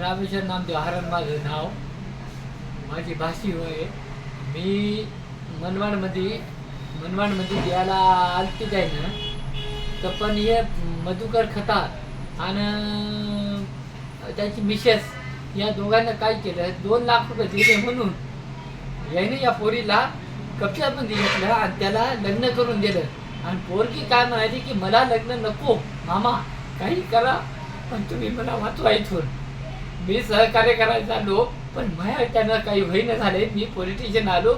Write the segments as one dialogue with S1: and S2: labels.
S1: रामेश्वर नामदेव हरण माझं नाव. माझी भाषी होय मी मनमाडमध्ये मनमाडमध्ये द्यायला आलती काय ना तर पण हे मधुकर खता आणि त्याची मिसेस या दोघांना काय केलं? दोन लाख रुपये दिले म्हणून. याने या पोरीला कक्षामध्ये घेतलं आणि त्याला लग्न करून दिलं. आणि पोरगी काय म्हणाली की मला लग्न नको मामा काही करा पण तुम्ही मला वाचवा इथून. मी सहकार्य करायला आलो पण माझ्या त्यांना काही होईन झाले. मी पॉलिटिशियन आलो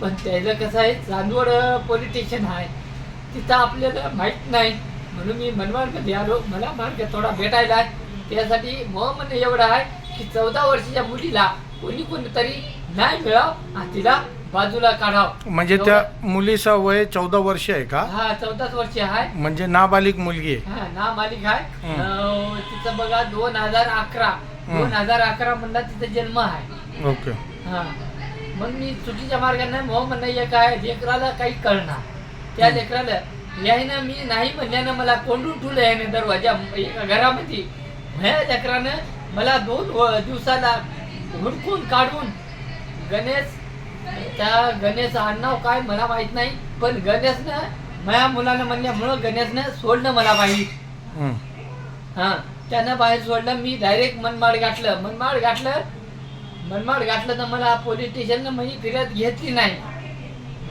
S1: पण त्याला कसं आहे चांदवड पॉलिटिशियन आहे. तिथं आपल्याला माहीत नाही. म्हणून मी मनमाडमध्ये आलो. मला मार्ग थोडा भेटायला आहे. त्यासाठी मग म्हणणं एवढं आहे की चौदा वर्षाच्या मुलीला कोणी कोणीतरी न्याय मिळाव आणि तिला बाजूला काढाव.
S2: म्हणजे त्या मुलीचं वय चौदा वर्ष आहे का?
S1: हा चौदाच वर्ष आहे.
S2: म्हणजे नाबालिक मुलगी आहे.
S1: हा ना मालिक आहे. अं, तिचं बघा दोन हजार अकरा. दोन हजार अकरा म्हणला तिचा जन्म आहे.
S2: ओके.
S1: हा. मग मी चुकीच्या मार्गाने मग म्हणणं एक आहे लेकराला काही कळणार. त्या. लेकराला यायनं मी नाही म्हणल्यानं मला कोंडून ठेवलं याने दरवाजा एका घरामध्ये. ह्या लेकरानं मला दोन व- दिवसाला हुडकून काढून गणेश त्या गणेश आडनाव काय मला माहीत नाही पण गणेशनं माझ्या मुलानं म्हणल्यामुळं गणेशनं सोडलं मला
S2: हम्म.
S1: हा. त्यानं बाहेर सोडलं मी डायरेक्ट मनमाड गाठलं. मनमाड गाठलं मनमाड गाठलं तर मला पोलीस स्टेशननं म्हणजे फिरत घेतली नाही.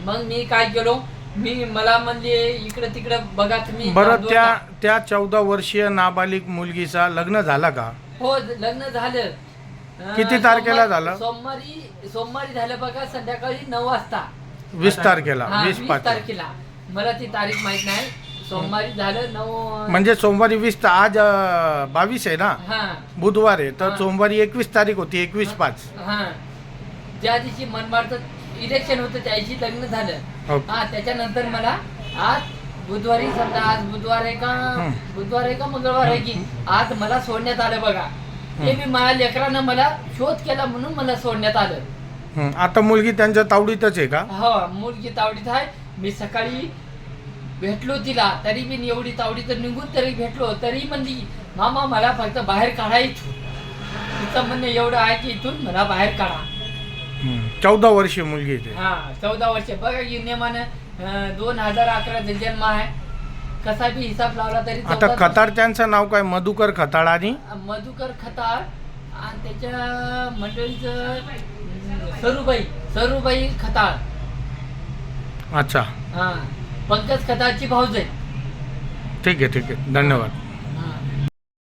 S1: मग मी काय केलो? मी मला म्हणजे इकडं तिकडं बघा तुम्ही
S2: बरं. त्या त्या चौदा वर्षीय नाबालिक मुलगीचा लग्न झाला का?
S1: हो लग्न झालं.
S2: किती तारखेला झालं?
S1: सोमवारी सोमवारी झालं बघा संध्याकाळी नऊ वाजता.
S2: वीस तारखेला
S1: हा,
S2: वीस
S1: वीस
S2: पाच
S1: तारखेला. मला ती तारीख माहीत नाही. सोमवारी झालं नऊ
S2: म्हणजे सोमवारी वीस ता- आज अं, बावीस आहे ना?
S1: हा.
S2: बुधवार आहे. तर
S1: हा.
S2: सोमवारी एकवीस तारीख होती एकवीस पाच.
S1: हा. ज्या दिवशी मनमाडचं इलेक्शन होतं त्या दिवशी लग्न झालं.
S2: हो.
S1: हा त्याच्यानंतर मला आज बुधवारी समजा आज बुधवार आहे का. बुधवार आहे का मंगळवार आहे की आज मला सोडण्यात आलं बघा. ते मी माझ्या लेकरानं मला शोध केला म्हणून मला सोडण्यात आलं.
S2: हं. आता मुलगी त्यांच्या तावडीतच आहे का?
S1: हो मुलगी तावडीत आहे. मी सकाळी भेटलो तिला तरी मी एवढी तावडीत निघून तरी भेटलो तरी म्हणली मामा मला फक्त बाहेर काढा इथून. तिचं म्हणणं एवढं आहे की इथून मला बाहेर काढा.
S2: हं. चौदा वर्षीय मुलगी आहे
S1: हा चौदा वर्ष. बघा की नियमानं अं, दोन हजार अकराचा जन्म आहे. कसा बी हिसाब लावला तरी
S2: आता
S1: चौदा-
S2: खताळ त्यांचं नाव काय? मधुकर खताळ आणि?
S1: मधुकर खताळ आणि त्याच्या मंडळीचं अं, सरूबाई सरूबाई खताळ.
S2: अच्छा.
S1: हा पंकज खताळची भाऊज आहे
S2: ठीक आहे ठीक आहे. धन्यवाद.